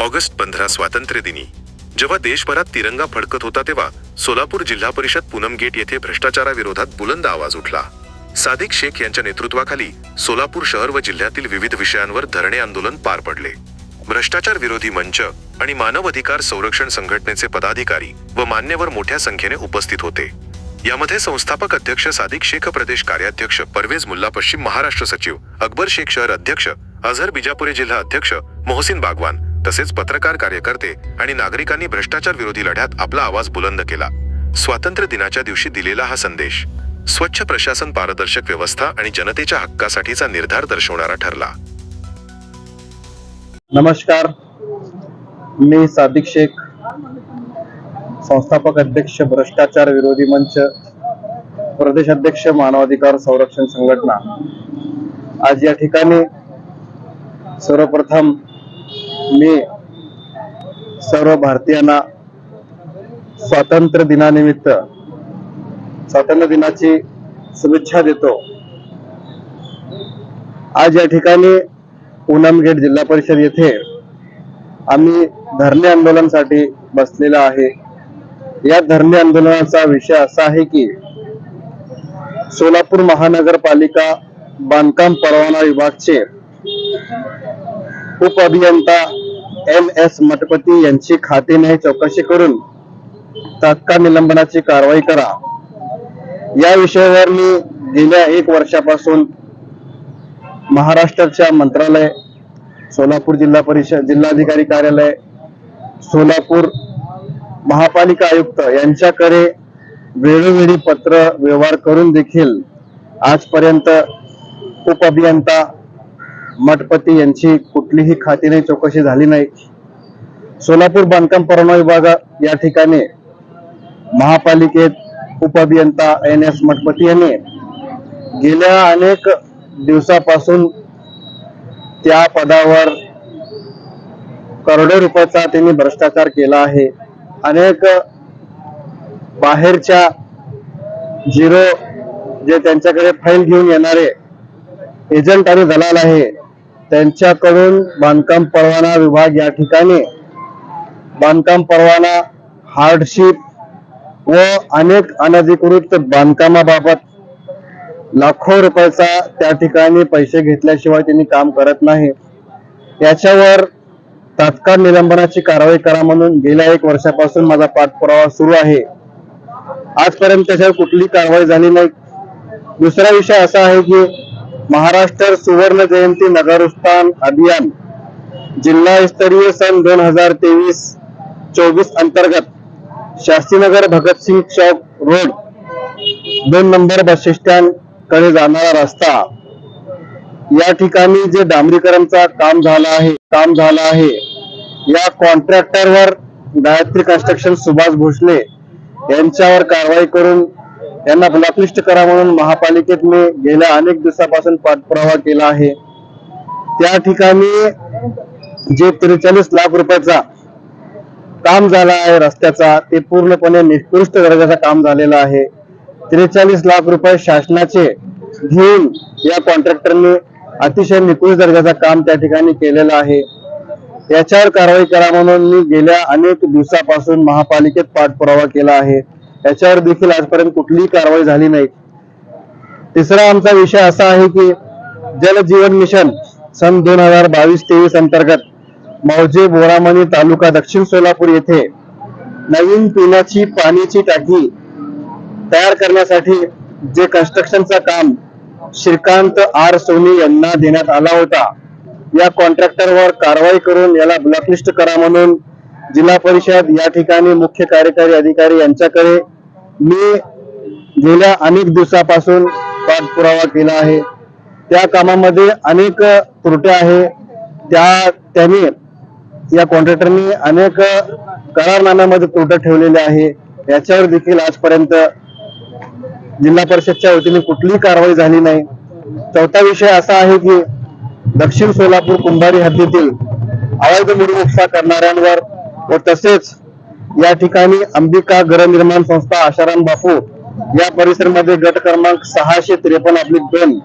August पंधरा स्वातंत्र्य दिनी. जेव्हा देशभरात तिरंगा फडकत होता तेव्हा सोलापूर जिल्हा परिषद पूनम गेट येथे भ्रष्टाचाराविरोधात बुलंद आवाज उठला. सादिक शेख यांच्या नेतृत्वाखाली सोलापूर शहर व जिल्ह्यातील विविध विषयांवर धरणे आंदोलन पार पडले. भ्रष्टाचार विरोधी मंच आणि मानव अधिकार संरक्षण संघटनेचे पदाधिकारी व मान्यवर मोठ्या संख्येने उपस्थित होते. यामध्ये संस्थापक अध्यक्ष सादिक शेख प्रदेश कार्याध्यक्ष परवेज मुल्ला पश्चिम महाराष्ट्र सचिव अकबर शेख शहर अध्यक्ष अझर बिजापुरे जिल्हा अध्यक्ष मोहसिन बागवान तसेच पत्रकार कार्यकर्ते आणि नागरिकांनी भ्रष्टाचार विरोधी लढ्यात आपला आवाज बुलंद केला. स्वातंत्र्य दिनाच्या दिवशी दिलेला हा संदेश स्वच्छ प्रशासन पारदर्शक व्यवस्था आणि जनतेच्या हक्कासाठीचा निर्धार दर्शवणारा ठरला. नमस्कार. मी सादिक शेख संस्थापक अध्यक्ष भ्रष्टाचार विरोधी मंच प्रदेश अध्यक्ष मानवाधिकार संरक्षण संघटना. आज या ठिकाणी सर्वप्रथम मी सर्व भारतीयांना स्वातंत्र्य दिनानिमित्त स्वातंत्र्य दिनाची शुभेच्छा देतो. आज या ठिकाणी पूनम गेट जिल्हा परिषद येथे आम्ही धरणे आंदोलनासाठी बसलेला आहे. या धरणे आंदोलनाचा विषय असा आहे की सोलापूर महानगरपालिका बांधकाम परवाना विभागचे उप अभियंता एम एस मठपती यांची खातेने चौकशी करून तात्काळ निलंबनाची कारवाई करा. या विषयावर मी गेल्या एक वर्षापासून महाराष्ट्राच्या मंत्रालय सोलापूर जिल्हा परिषद जिल्हाधिकारी कार्यालय सोलापूर महापालिका आयुक्त यांच्याकडे वेळोवेळी पत्र व्यवहार करून देखील आजपर्यंत उप अभियंता मठपती यांची कुठलीही खातीने चौकशी झाली नाही. सोलापूर बांधकाम परवाना विभाग या ठिकाणी महापालिकेत उप अभियंता एन एस मठपती यांनी गेल्या अनेक दिवसापासून त्या पदावर करोडो रुपयाचा त्यांनी भ्रष्टाचार केला आहे. अनेक बाहेरच्या झिरो जे त्यांच्याकडे फाईल घेऊन येणारे एजंट आणि दलाल आहे त्यांच्याकडून बांधकाम परवाना विभाग या ठिकाणी बांधकाम परवाना हार्डशिप व अनेक अनधिकृत बांधकामाबाबत लाखो रुपयाचा त्या ठिकाणी पैसे घेतल्याशिवाय त्यांनी काम करत नाही. याच्यावर तात्काळ निलंबनाची कारवाई करा म्हणून गेल्या एक वर्षापासून माझा पाठपुरावा सुरू आहे. आजपर्यंत त्याच्यावर कुठली कारवाई झाली नाही. दुसरा विषय असा आहे की महाराष्ट्र सुवर्ण जयंती नगरस्थान अभियान जिल्हास्तरीय सन दोन हजार तेवीस चोवीस अंतर्गत शास्त्रीनगर भगतसिंग चौक रोड दोन नंबर बस स्टँडकडे जाणारा रस्ता. या ठिकाणी जे डांबरीकरणचा काम झालं आहे काम झालं आहे. या कॉन्ट्रॅक्टरवर गायत्री कन्स्ट्रक्शन सुभाष भोसले यांच्यावर कारवाई करून यांना ब्लॅकलिस्ट करा म्हणून महापालिकेत मी गेल्या अनेक दिवसापासून पाठपुरावा केला आहे. त्या ठिकाणी जे त्रेचाळीस लाख रुपयाचा काम झाला आहे रस्त्याचा ते पूर्णपणे निकृष्ट दर्जाचा काम झालेलं आहे. त्रेचाळीस लाख रुपये शासनाचे घेऊन या कॉन्ट्रॅक्टरने अतिशय निकृष्ट दर्जाचा काम त्या ठिकाणी केलेलं आहे. याच्यावर कारवाई करा म्हणून मी गेल्या अनेक दिवसापासून महापालिकेत पाठपुरावा केला आहे. याच्यावर देखील आजपर्यंत कुठलीही कारवाई झाली नाही. तिसरा आमचा विषय असा आहे की जल जीवन मिशन सन दोन हजार बावीस तेवीस अंतर्गत मौजे बोरामणी तालुका दक्षिण सोलापूर येथे नवीन पिण्याची पाण्याची टाकी तयार करण्यासाठी जे कन्स्ट्रक्शनचं काम श्रीकांत आर सोनी यांना देण्यात आला होता. या कॉन्ट्रॅक्टरवर कारवाई करून याला ब्लॅकलिस्ट करा म्हणून जिल्हा परिषद या ठिकाणी मुख्य कार्यकारी अधिकारी यांच्याकडे मी गेल्या अनेक दिवसापासून पाठपुरावा केला आहे. त्या कामामध्ये अनेक त्रुट्या आहे. त्या त्यांनी या कॉन्ट्रॅक्टरनी अनेक करारनाम्यामध्ये त्रुट्या ठेवलेल्या आहे. याच्यावर देखील आजपर्यंत जिल्हा परिषदच्या वतीने कुठलीही कारवाई झाली नाही. चौथा विषय असा आहे की दक्षिण सोलापूर कुंभारी हद्दीतील अवैध मुडी करणाऱ्यांवर व तसेच या ठिकाणी अंबिका गृहनिर्माण संस्था आशाराम बापू या परिसरमध्ये गट क्रमांक सहाशे त्रेपन्न अब्लिक दोन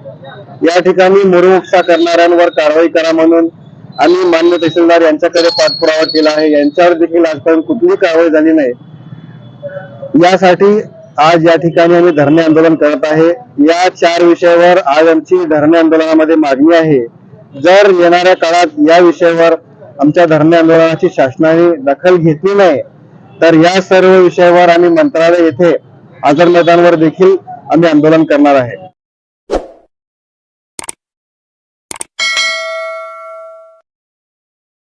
या ठिकाणी मुरुम करणाऱ्यांवर कारवाई करा म्हणून आम्ही मान्य तहसीलदार यांच्याकडे पाठपुरावा केला आहे. यांच्यावर देखील आजपर्यंत कुठलीही कारवाई झाली नाही. यासाठी आज या ठिकाणी आम्ही धरणे आंदोलन करत आहे. या चार विषयावर आज आमची धरणे आंदोलनामध्ये मागणी आहे. जर येणाऱ्या काळात या विषयावर आमच्या धरणे आंदोलनाची शासनाने दखल घेतली नाही तर या सर्व विषयावर आम्ही मंत्रालय येथे आझाद मैदानवर देखील आम्ही आंदोलन करणार आहे.